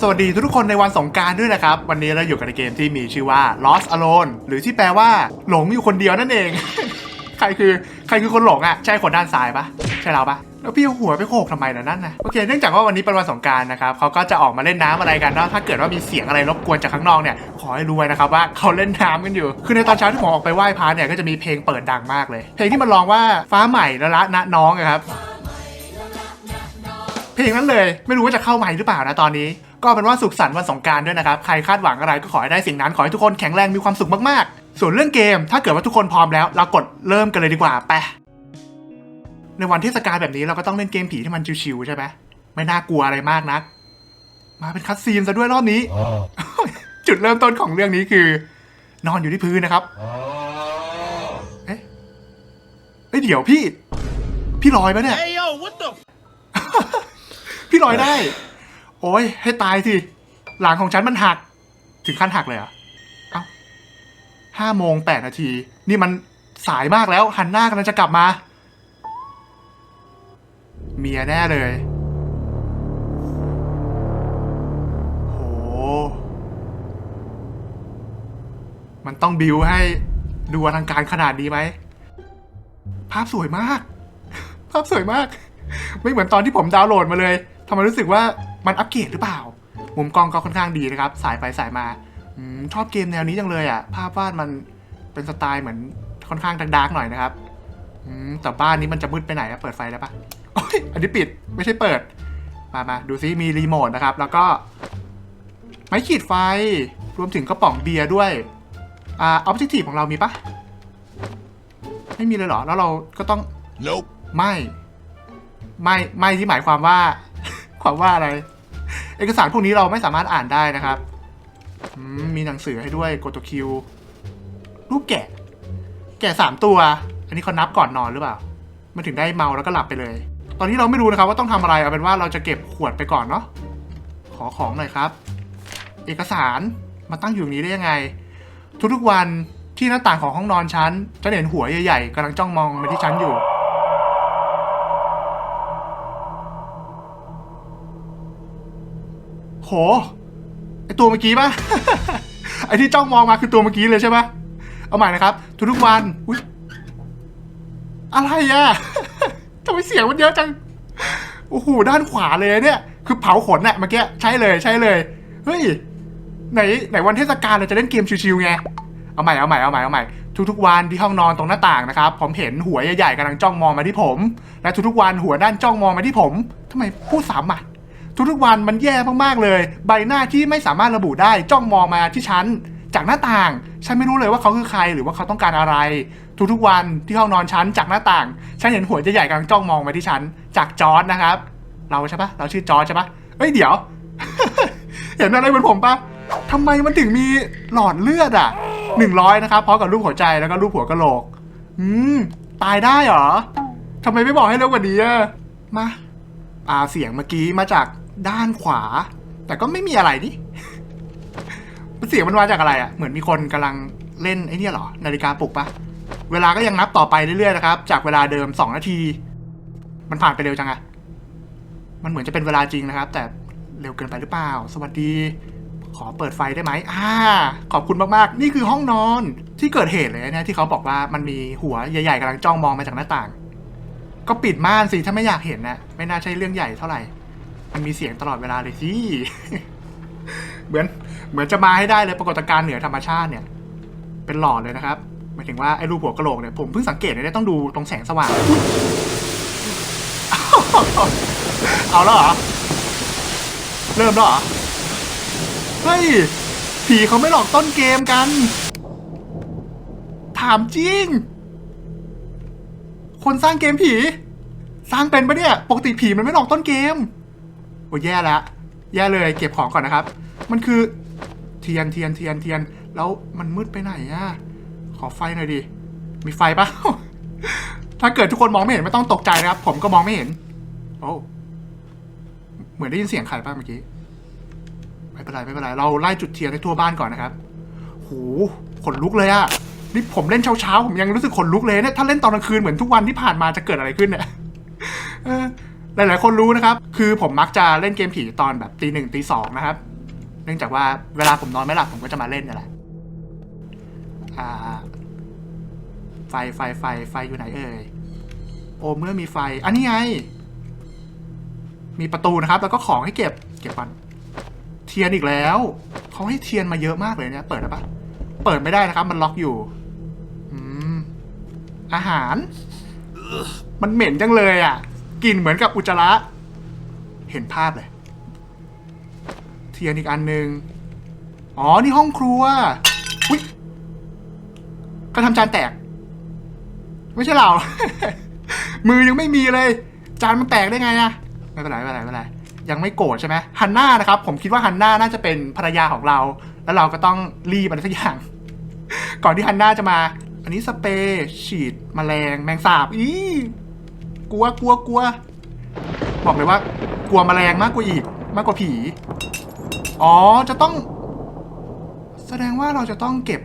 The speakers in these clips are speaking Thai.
สวัสดีทุกคนในวันสงการด้วยนะครับ วันนี้เราอยู่กันในเกมที่มีชื่อว่า Lost Alone หรือที่แปลว่า หลงอยู่คนเดียวนั่นเอง ใครคือใครคือคนหลงอะ ใช่คนด้านซ้ายปะใช่เราปะแล้วพี่เอาหัวไปโขกทำไมล่ะนั่นนะโอเคเนื่องจากว่าวันนี้เป็นวันสงการนะครับเขาก็จะออกมาเล่นน้ำอะไรกันเนาะถ้าเกิดว่ามีเสียงอะไรรบกวนจากข้างนอกเนี่ยขอให้รู้ไว้นะครับว่าเขาเล่นน้ำกันอยู่ คือในตอนเช้าที่ผมออกไปไหว้พระเนี่ยก็จะมีเพลงเปิดดังมากเลย เพลงที่มันร้องว่าฟ้าใหม่ละละณน้องอะครับเพลงนั้นเลยไม่รู้ว่าจะเข้าใหม่หรือเปล่านะตอนนี้ ก็เป็นว่าสุขสันต์วันสงกรารด้วยนะครับ ใครคาดหวังอะไรก็ขอให้ได้สิ่งนั้น ขอให้ทุกคนแข็งแรงมีความสุขมากๆ ส่วนเรื่องเกม ถ้าเกิดว่าทุกคนพร้อมแล้วเรากดเริ่มกันเลยดีกว่าไปในวันเทศกาลแบบนี้เราก็ต้องเล่นเกมผีที่มันชิวๆใช่ไหมไม่น่ากลัวอะไรมากนัก มาเป็นคัดซีนซะด้วยรอบนี้ จุดเริ่มต้นของเรื่องนี้คือ นอนอยู่ที่พื้นนะครับ เอ๊ะเอ้ยเดี๋ยวพี่ พี่ลอยปะเนี่ย Hey yo, what the พี่ลอยได้ โอ้ยให้ตายสิหลังของฉันมันหัก ถึงขั้นหักเลยเหรอเอ้าห้าโมงแปดนาที นี่มันสายมากแล้ว หันหน้ากำลังจะกลับมา เมียแน่เลยโหมันต้องบิวให้ดูอลังการขนาดนี้ไหม ภาพสวยมาก ภาพสวยมาก ไม่เหมือนตอนที่ผมดาวน์โหลดมาเลย ทำไมรู้สึกว่ามันอัปเกรดหรือเปล่า มุมกล้องก็ค่อนข้างดีนะครับ สายไปสายมาอมชอบเกมแนวนี้จังเลยอะ ภาพวาดมันเป็นสไตล์เหมือนค่อนข้างดาร์กๆหน่อยนะครับอืมแต่บ้านนี้มันจะมืดไปไหนอะเปิดไฟได้ปะโอ้ยอันนี้ปิดไม่ใช่เปิด มามาดูซิมีรีโมทนะครับ แล้วก็ไม้ขีดไฟ รวมถึงกระป๋องเบียร์ด้วย อ่าออบเจกตีของเรามีปะไม่มีเลยเหรอ แล้วเราก็ต้อง Nope. ไม่ ไม่ ไม่ที่หมายความว่า ความว่าอะไร เอกสารพวกนี้เราไม่สามารถอ่านได้นะครับมีหนังสือให้ด้วยกดตัวคิวรูปแกะ แกะสามตัว อันนี้เขานับก่อนนอนหรือเปล่า มันถึงได้เมาแล้วก็หลับไปเลย ตอนนี้เราไม่รู้นะครับว่าต้องทำอะไรเอาเป็นว่าเราจะเก็บขวดไปก่อนเนาะขอของหน่อยครับ เอกสารมาตั้งอยู่นี้ได้ยังไง ทุกๆวันที่หน้าต่างของห้องนอนฉันจะเห็นหัวใหญ่ๆกำลังจ้องมองมาที่ฉันอยู่ โหไอตัวเมื่อกี้ปะไอที่จ้องมองมาคือตัวเมื่อกี้เลยใช่ปะเอาใหม่นะครับ ทุกๆวันอุ้ยอะไรอะทำไมเสียงมันเยอะจังโอ้โหด้านขวาเลยเนี่ย คือเผาขนน่ะเมื่อกี้ใช่เลยใช่เลยเฮ้ยไหนไหนวันเทศกาลเราจะเล่นเกมชิวๆไงเอาใหม่เอาใหม่เอาใหม่เอาใหม่ทุกๆวันที่ห้องนอนตรงหน้าต่างนะครับผมเห็นหัวใหญ่ๆกำลังจ้องมองมาที่ผม และทุกๆวันหัวด้านจ้องมองมาที่ผมทำไมพูดซ้ำอะ ทุกๆวันมันแย่มากๆเลย ใบหน้าที่ไม่สามารถระบุได้จ้องมองมาที่ฉันจากหน้าต่าง ฉันไม่รู้เลยว่าเขาคือใครหรือว่าเขาต้องการอะไร ทุกๆวันที่ห้องนอนฉันจากหน้าต่าง ฉันเห็นหัวใหญ่ๆกำลังจ้องมองมาที่ฉันจากจอร์ดนะครับ เราใช่ปะเราชื่อจอร์ดใช่ปะเอ้ยเดี๋ยว เห็นอะไรเหมือนผมปะทำไมมันถึงมีหลอดเลือดอะหนึ่งร้อยนะครับพร้อมกับรูปหัวใจแล้วก็รูปหัวกะโหลก อืม ตายได้เหรอทำไมไม่บอกให้เร็วกว่านี้อะมาอ่าเสียงเมื่อกี้มาจาก ด้านขวา แต่ก็ไม่มีอะไรนี่เสียงมันมาจากอะไรอะ่ะ เหมือนมีคนกำลังเล่นไอ้นี่หรอ นาฬิกาปลุกปะเวลาก็ยังนับต่อไปเรื่อยๆนะครับ จากเวลาเดิมสองนาที มันผ่านไปเร็วจังอะมันเหมือนจะเป็นเวลาจริงนะครับ แต่เร็วเกินไปหรือเปล่า สวัสดี ขอเปิดไฟได้ไหมอ่า ขอบคุณมากๆ นี่คือห้องนอนที่เกิดเหตุเลยนะที่เขาบอกว่ามันมีหัวใหญ่ๆกำลังจ้องมองมาจากหน้าต่าง ก็ปิดม่านสิถ้าไม่อยากเห็นนะ ไม่น่าใช่เรื่องใหญ่เท่าไหร่ มันมีเสียงตลอดเวลาเลยสิเหมือนเหมือนจะมาให้ได้เลยปรากฏการณ์เหนือธรรมชาติเนี่ย เป็นหลอดเลยนะครับหมายถึงว่าไอ้รูปหัวกระโหลกเนี่ยผมเพิ่งสังเกตเนี่ยต้องดูตรงแสงสว่าง เอาแล้วเหรอ เริ่มแล้วเหรอ เฮ้ย ผีเขาไม่หลอกต้นเกมกัน ถามจริง คนสร้างเกมผี สร้างเป็นปะเนี่ย ปกติผีมันไม่หลอกต้นเกม โอ้ยแย่แล้วแย่เลยเก็บของก่อนนะครับ มันคือเทียนเทียนเทียนเทียน แล้วมันมืดไปไหนอะขอไฟหน่อยดิ มีไฟปะถ้าเกิดทุกคนมองไม่เห็นไม่ต้องตกใจนะครับ ผมก็มองไม่เห็น โอ้ เหมือนได้ยินเสียงใครป่ะเมื่อกี้ ไม่เป็นไรไม่เป็นไร เราไล่จุดเทียนให้ทั่วบ้านก่อนนะครับโหขนลุกเลยอะนี่ผมเล่นเช้าๆผมยังรู้สึกขนลุกเลยเนี่ย ถ้าเล่นตอนกลางคืนเหมือนทุกวันที่ผ่านมาจะเกิดอะไรขึ้นเนี่ย หลาย ๆ คนรู้นะครับ คือผมมักจะเล่นเกมผีตอนแบบตีหนึ่งตีสองนะครับ เนื่องจากว่าเวลาผมนอนไม่หลับผมก็จะมาเล่นนี่แหละไฟไฟไฟไฟอยู่ไหนเอ่ย โอ้เมื่อมีไฟ อันนี้ไง มีประตูนะครับ แล้วก็ของให้เก็บ เก็บก่อนเทียนอีกแล้วเขาให้เทียนมาเยอะมากเลยเนี่ย เปิดได้ปะเปิดไม่ได้นะครับ มันล็อกอยู่อืมอาหาร มันเหม็นจังเลยอะ กลิ่นเหมือนกับอุจจาระ เห็นภาพเลย เทียนอีกอันหนึ่งอ๋อ นี่ห้องครัว อุ้ยกระทำจานแตก ไม่ใช่เรา มือยังไม่มีเลย จานมันแตกได้ไงอะไม่เป็นไรไม่เป็นไรไม่เป็นไร ยังไม่โกรธใช่ไหมฮันน่านะครับ ผมคิดว่าฮันน่าน่าจะเป็นภรรยาของเรา แล้วเราก็ต้องรีบอะไรสักอย่าง ก่อนที่ฮันน่าจะมา อันนี้สเปรย์ฉีดแมลงแมงสาบ อี ลัวกลัวกลัว บอกเลยว่า กลัวแมลงมากกว่าอีก มากกว่าผี อ๋อจะต้อง แสดงว่าเราจะต้องเก็บ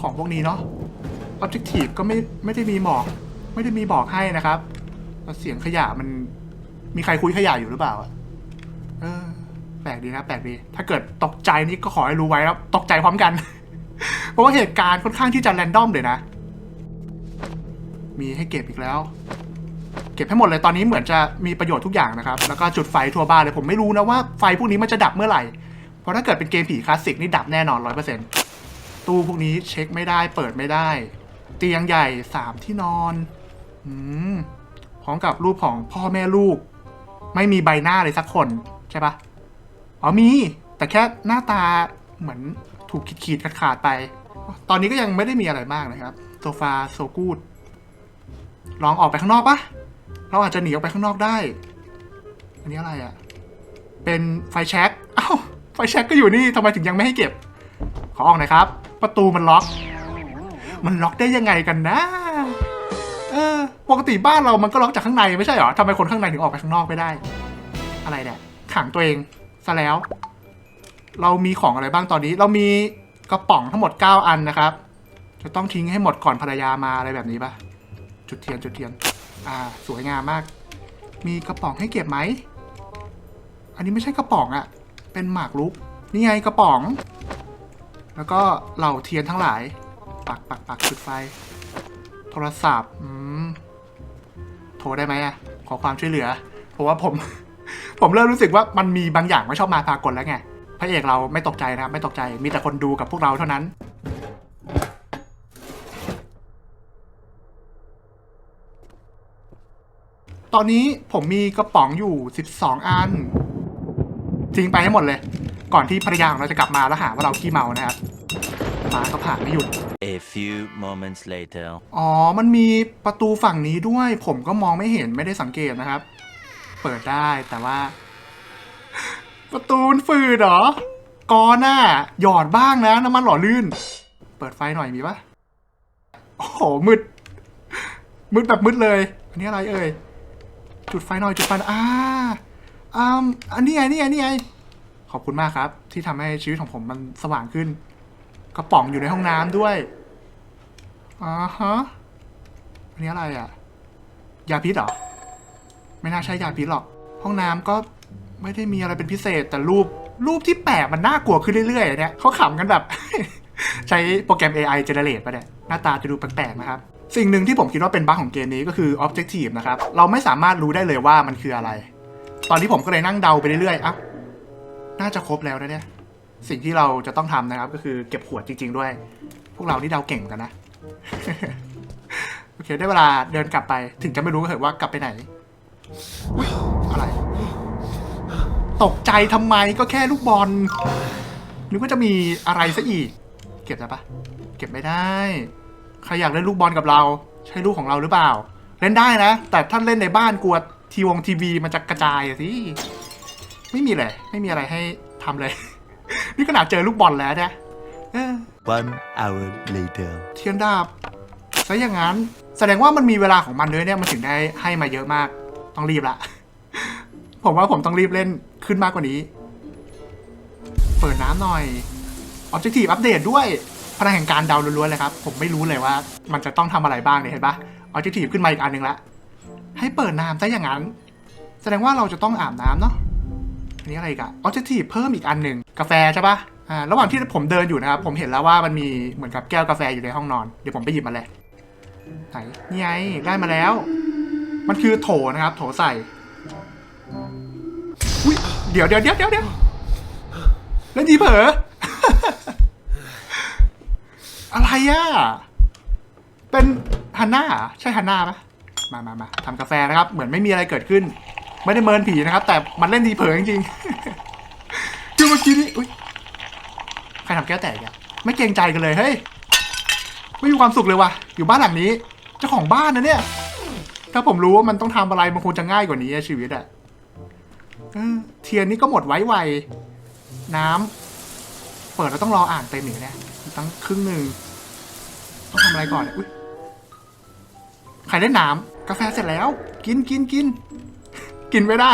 ของพวกนี้เนาะ Objective ก็ไม่ไม่ได้มีบอก ไม่ได้มีบอกให้นะครับเสียงขยะมันมีใครคุยขยะอยู่หรือเปล่าอะเออ แปลกดีนะแปลกดี ถ้าเกิดตกใจนี่ก็ขอให้รู้ไว้แล้วตกใจพร้อมกัน เพราะว่าเหตุการณ์ค่อนข้างที่จะแรนดอมเลยนะ มีให้เก็บอีกแล้ว เก็บให้หมดเลยตอนนี้เหมือนจะมีประโยชน์ทุกอย่างนะครับ แล้วก็จุดไฟทั่วบ้านเลยผมไม่รู้นะว่าไฟพวกนี้มันจะดับเมื่อไหร่ เพราะถ้าเกิดเป็นเกมผีคลาสสิกนี่ดับแน่นอนร้อยเปอร์เซ็นต์ตู้พวกนี้เช็คไม่ได้ เปิดไม่ได้ เตียงใหญ่สามที่นอนอืมพร้อมกับรูปของพ่อแม่ลูก ไม่มีใบหน้าเลยสักคนใช่ปะอ๋อมีแต่แค่หน้าตาเหมือนถูกขีดขาดไป ตอนนี้ก็ยังไม่ได้มีอะไรมากนะครับโซฟาโซกูดลองออกไปข้างนอกปะ เราอาจจะหนีออกไปข้างนอกได้ อันนี้อะไรอะ่ะ เป็นไฟแช็กเอ้า ไฟแช็กก็อยู่นี่ทำไมถึงยังไม่ให้เก็บ ขอออกหน่อยครับ ประตูมันล็อก มันล็อกได้ยังไงกันนะ เออ ปกติบ้านเรามันก็ล็อกจากข้างในไม่ใช่เหรอทำไมคนข้างในถึงออกไปข้างนอกไม่ได้ อะไรเนี่ยขังตัวเองซะแล้ว เรามีของอะไรบ้างตอนนี้ เรามีกระป๋องทั้งหมด 9 อันนะครับ จะต้องทิ้งให้หมดก่อนภรรยามาอะไรแบบนี้ปะจุดเทียนจุดเทียน อ่าสวยงามมาก มีกระป๋องให้เก็บไหม อันนี้ไม่ใช่กระป๋องอะเป็นหมากรุก นี่ไงกระป๋อง แล้วก็เหล่าเทียนทั้งหลาย ปักปักปักจุดไฟ โทรศัพท์ อืม โทรได้ไหมอะขอความช่วยเหลือ เพราะว่าผม ผมเริ่มรู้สึกว่ามันมีบางอย่างไม่ชอบมาพากลแล้วไง พระเอกเราไม่ตกใจนะครับไม่ตกใจ มีแต่คนดูกับพวกเราเท่านั้น ตอนนี้ผมมีกระป๋องอยู่ 12 อันทิ้งไปให้หมดเลย ก่อนที่ภรรยาของเราจะกลับมาแล้วหาว่าเราขี้เมานะครับฟ้าก็ผ่านไม่หยุด A few moments later. อ๋อ มันมีประตูฝั่งนี้ด้วย ผมก็มองไม่เห็นไม่ได้สังเกตนะครับ เปิดได้แต่ว่า ประตูมันฝืดเหรอกอนน่ะหยอดบ้างนะ น้ำมันหล่อลื่น เปิดไฟหน่อยมีปะโอ้โหมืดมืดแบบมืดเลย อันนี้อะไรเอ่ย จุดไฟหน่อยจุดไฟหน่อยอ่าอ่าอันนี้ไงนี่ไงนี่ไงขอบคุณมากครับ ที่ทำให้ชีวิตของผมมันสว่างขึ้น กระป๋องอยู่ในห้องน้ำด้วยอ่าฮะอันนี้อะไรอะ ยาพิษเหรอ ไม่น่าใช่ยาพิษหรอก ห้องน้ำก็ไม่ได้มีอะไรเป็นพิเศษ แต่รูปรูปที่แปลกมันน่ากลัวขึ้นเรื่อยๆเนี่ยเขาขำกันแบบ ใช้โปรแกรม AI generate ไปเนี่ยหน้าตาจะดูแปลกๆนะครับ สิ่งหนึ่งที่ผมคิดว่าเป็นบั๊กของเกมนี้ก็คือ objective นะครับ เราไม่สามารถรู้ได้เลยว่ามันคืออะไร ตอนนี้ผมก็เลยนั่งเดาไปเรื่อยๆอะน่าจะครบแล้วนะเนี่ย สิ่งที่เราจะต้องทำนะครับ ก็คือเก็บขวดจริง ๆ ด้วย พวกเรานี่เดาเก่งเหมือนกันนะ โอเคได้เวลาเดินกลับไป ถึงจะไม่รู้ก็เถอะว่ากลับไปไหนอุ๊ยอะไร ตกใจทำไมก็แค่ลูกบอลนึกว่าจะมีอะไรซะอีก เก็บได้ปะเก็บไม่ได้ ใครอยากเล่นลูกบอลกับเรา ใช่ลูกของเราหรือเปล่า เล่นได้นะ แต่ถ้าเล่นในบ้านกลัวทีวงทีวีมันจะกระจายอะสิไม่มีเลยไม่มีอะไรให้ทำเลย นี่ขนาดเจอลูกบอลแล้วนะเออ One hour later. เทียนดาบซะอย่างนั้น แสดงว่ามันมีเวลาของมันด้วยเนี่ยมันถึงได้ให้มาเยอะมาก ต้องรีบละ ผมว่าผมต้องรีบเล่นขึ้นมากกว่านี้ เปิดน้ำหน่อย Objective อัปเดตด้วย พลังแห่งการเดาล้วนๆเลยครับ ผมไม่รู้เลยว่ามันจะต้องทำอะไรบ้างเนี่ยเห็นปะ Objective ขึ้นมาอีกอันหนึ่งละ ให้เปิดน้ำซะอย่างนั้น แสดงว่าเราจะต้องอาบน้ำเนาะอันนี้อะไรกันออ j จ c t i v e เพิ่มอีกอันหนึ่งกาแฟใช่ปะอ่าระหว่างที่ผมเดินอยู่นะครับผมเห็นแล้วว่ามันมีเหมือนกับแก้วกาแฟอยู่ในห้องนอนเดี๋ยวผมไปหยิบมาเลยไหนนี่ไงได้มาแล้ว มันคือโถนะครับ โถใส่อุ้ยเดี๋ยวเดี๋ยวเดี๋ยวเดี๋ยวเดี๋ยวเล่นดีเผลอ อะไรอะ เป็นฮันน่าใช่ฮันน่าปะมามามาทำกาแฟนะครับ เหมือนไม่มีอะไรเกิดขึ้น ไม่ได้เมินผีนะครับ แต่มันเล่นดีเผลอจริงๆคือเมื่อกี้นี้อุ้ยใครทำแก้วแตกอะไม่เกรงใจกันเลยเฮ้ยไม่มีความสุขเลยว่ะ อยู่บ้านหลังนี้เจ้าของบ้านนะเนี่ย ถ้าผมรู้ว่ามันต้องทำอะไรมันคงจะง่ายกว่านี้ชีวิตอะเออเทียนนี่ก็หมดไว้ไวน้ำเปิดแล้วต้องรออ่านเต็มอีกเนี่ย ตั้งครึ่งหนึ่งต้องทำอะไรก่อนเนี่ยอุ้ยใครได้น้ำกาแฟเสร็จแล้ว กินกินกินกินไม่ได้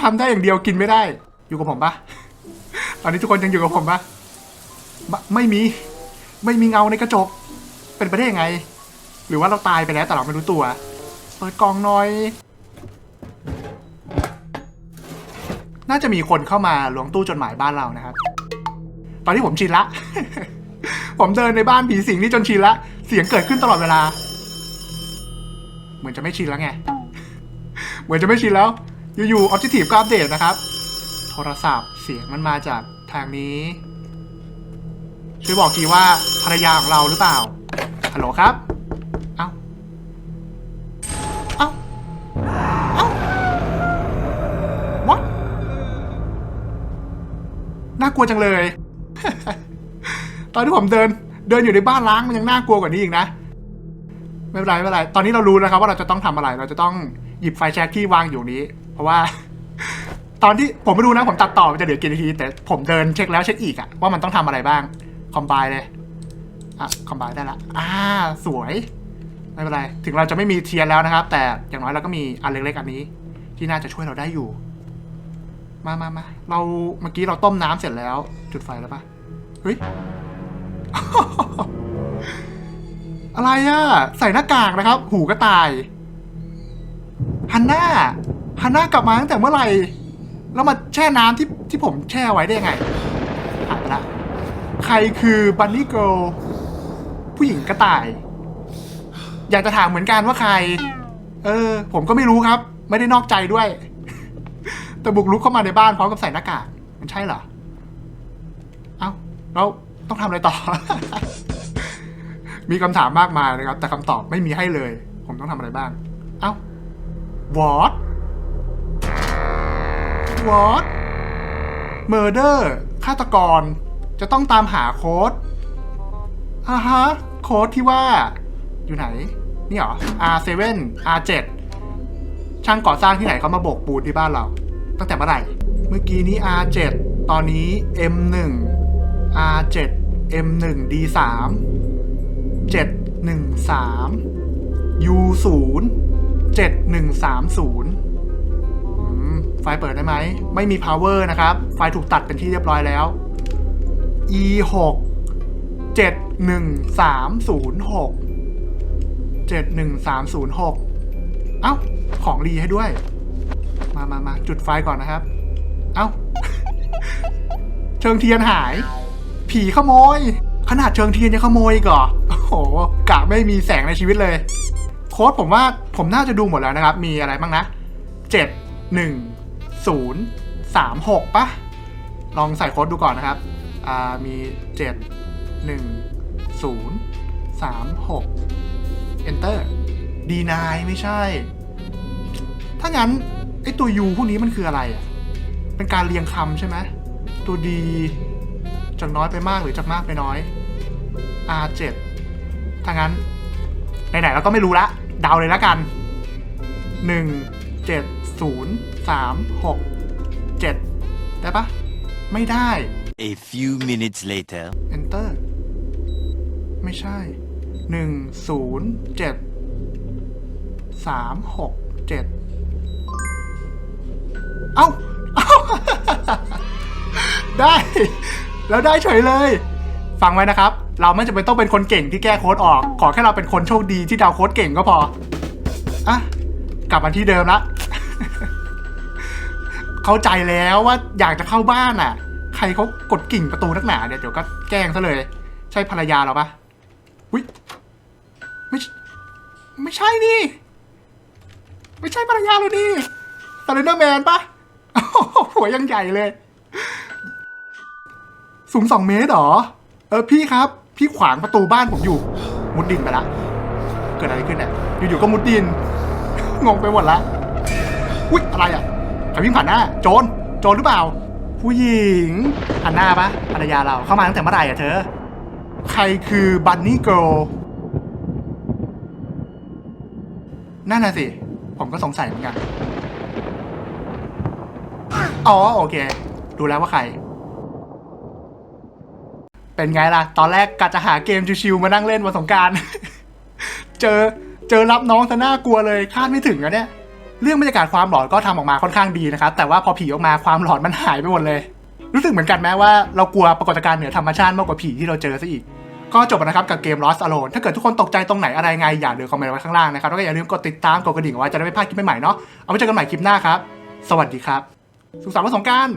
ทำได้อย่างเดียวกินไม่ได้ อยู่กับผมปะตอนนี้ทุกคนยังอยู่กับผมปะไม่มี ไม่มีเงาในกระจก เป็นไปได้ยังไง หรือว่าเราตายไปแล้วแต่เราไม่รู้ตัวเปิดกล่องหน่อย น่าจะมีคนเข้ามาล้วงตู้จดหมายบ้านเรานะครับ อนนี้ผมชินละ ผมเดินในบ้านผีสิงนี่จนชินละ เสียงเกิดขึ้นตลอดเวลา เหมือนจะไม่ชินแล้วไง เหมือนจะไม่ชินแล้ว อยู่ๆ Objective ก็อัปเดตนะครับ โทรศัพท์เสียงมันมาจากทางนี้ ช่วยบอกทีว่าภรรยาของเราหรือเปล่า ฮัลโหลครับ เอ้า เอ้า เอ้า what น่ากลัวจังเลย ตอนที่ผมเดิน เดินอยู่ในบ้านล้างมันยังน่ากลัวกว่านี้อีกนะ ไม่เป็นไรไม่เป็นไรตอนนี้เรารู้แล้วครับว่าเราจะต้องทำอะไร เราจะต้องหยิบไฟแช็กที่วางอยู่นี้ เพราะว่า ตอนที่ผมไม่รู้นะผมตัดต่อมันจะเหลือกี่นาทีแต่ผมเดินเช็คแล้วเช็คอีกอะว่ามันต้องทำอะไรบ้างคอมไบเลยอะคอมไบได้ละอ่าสวยไม่เป็นไร ถึงเราจะไม่มีเทียนแล้วนะครับ แต่อย่างน้อยเราก็มีอันเล็กๆอันนี้ ที่น่าจะช่วยเราได้อยู่ มามามาเราเมื่อกี้เราต้มน้ำเสร็จแล้ว จุดไฟแล้วปะเฮ้ย อะไรอะใส่หน้ากากนะครับ หูก็ตายฮันน่าฮันน่ากลับมาตั้งแต่เมื่อไหร่ แล้วมาแช่น้ำที่ที่ผมแช่ไว้ได้ยังไงหายไปละใครคือบันนี่เกิลผู้หญิงกระต่าย อยากจะถามเหมือนกันว่าใคร เออ ผมก็ไม่รู้ครับ ไม่ได้นอกใจด้วย แต่บุกลุกเข้ามาในบ้านพร้อมกับใส่หน้ากากมันใช่เหรอ เอ้าแล้วต้องทำอะไรต่อ มีคำถามมากมายนะครับ แต่คำตอบไม่มีให้เลย ผมต้องทำอะไรบ้าง เอ้า what what murder ฆาตกร จะต้องตามหาโค้ดอ่าฮะ โค้ดที่ว่า อยู่ไหน นี่เหรอ R7 R7 ช่างก่อสร้างที่ไหนเขามาโบกปูนที่บ้านเรา ตั้งแต่เมื่อไหร่ เมื่อกี้นี้ R7 ตอนนี้ M1 R7 M1 D3 713 U0 7130ไฟเปิดได้ไหม ไม่มี power นะครับ ไฟถูกตัดเป็นที่เรียบร้อยแล้ว E6 71306 71306 เอ้า ของรีให้ด้วย มามามาจุดไฟก่อนนะครับ เอ้า เชิงเทียนหาย ผีขโมย ขนาดเชิงเทียนยังขโมยอีกเหรอโอ้โหกะไม่มีแสงในชีวิตเลย โค้ดผมว่าผมน่าจะดูหมดแล้วนะครับ มีอะไรบ้างนะเจ็ดหนึ่งศูนย์สามหกปะลองใส่โค้ดดูก่อนนะครับ อ่า มีเจ็ดหนึ่งศูนย์สามหก enter D9 ไม่ใช่ ถ้างั้น ไอตัว U พวกนี้มันคืออะไรอะ เป็นการเรียงคำใช่ไหม ตัว D จากน้อยไปมากหรือจากมากไปน้อย R7 ถ้างั้น ไหนๆเราก็ไม่รู้ละ เดาเลยละกันหนึ่งเจ็ดศูนย์สามหกเจ็ดได้ปะ ไม่ได้ A few minutes later. enter ไม่ใช่หนึ่งศูนย์ เอ้าเอ้าได้ แล้วได้เฉยเลย ฟังไว้นะครับ เราไม่จำเป็นต้องเป็นคนเก่งที่แก้โค้ดออก ขอแค่เราเป็นคนโชคดีที่เดาโค้ดเก่งก็พอ อะ กลับมาที่เดิมละ เข้าใจแล้วว่าอยากจะเข้าบ้านอะ ใครเขากดกิ่งประตูนักหนาเนี่ยเดี๋ยวก็แกล้งซะเลย ใช่ภรรยาเราปะอุ้ยไม่ไม่ใช่นี่ ไม่ใช่ภรรยาเราดิสไลเดอร์แมนปะ หัวยังใหญ่เลย สูงสองเมตรหรอ เออพี่ครับ พี่ขวางประตูบ้านผมอยู่ มุดดินไปละ เกิดอะไรขึ้นเนี่ยอยู่ๆก็มุดดิน งงไปหมดละ อุ้ยอะไรอะใครวิ่งผ่านหน้า โจร โจรหรือเปล่า ผู้หญิงหันหน้าปะภรรยาเราเข้ามาตั้งแต่เมื่อไหร่อะเธอ ใครคือบันนี่เกิลนั่นน่ะสิ ผมก็สงสัยเหมือนกัน อ๋อโอเครู้แล้วว่าใคร เป็นไงล่ะ ตอนแรกกะจะหาเกมชิวๆมานั่งเล่นวันสงการ เจอเจอรับน้องซะน่ากลัวเลยคาดไม่ถึงอะเนี่ย เรื่องบรรยากาศความหลอนก็ทำออกมาค่อนข้างดีนะครับ แต่ว่าพอผีออกมาความหลอนมันหายไปหมดเลย รู้สึกเหมือนกันไหมว่าเรากลัวปรากฏการณ์เหนือธรรมชาติมากกว่าผีที่เราเจอซะอีกก็จบแล้วนะครับกับเกม Lost Alone ถ้าเกิดทุกคนตกใจตรงไหนอะไรไง อย่าลืมคอมเมนต์ไว้ข้างล่างนะครับ แล้วก็อย่าลืมกดติดตามกดกระดิ่งเอาไว้จะได้ไม่พลาดคลิปใหม่ๆเนาะเอาไว้เจอกันใหม่คลิปหน้าครับ สวัสดีครับ สุขสันต์วันสงกราร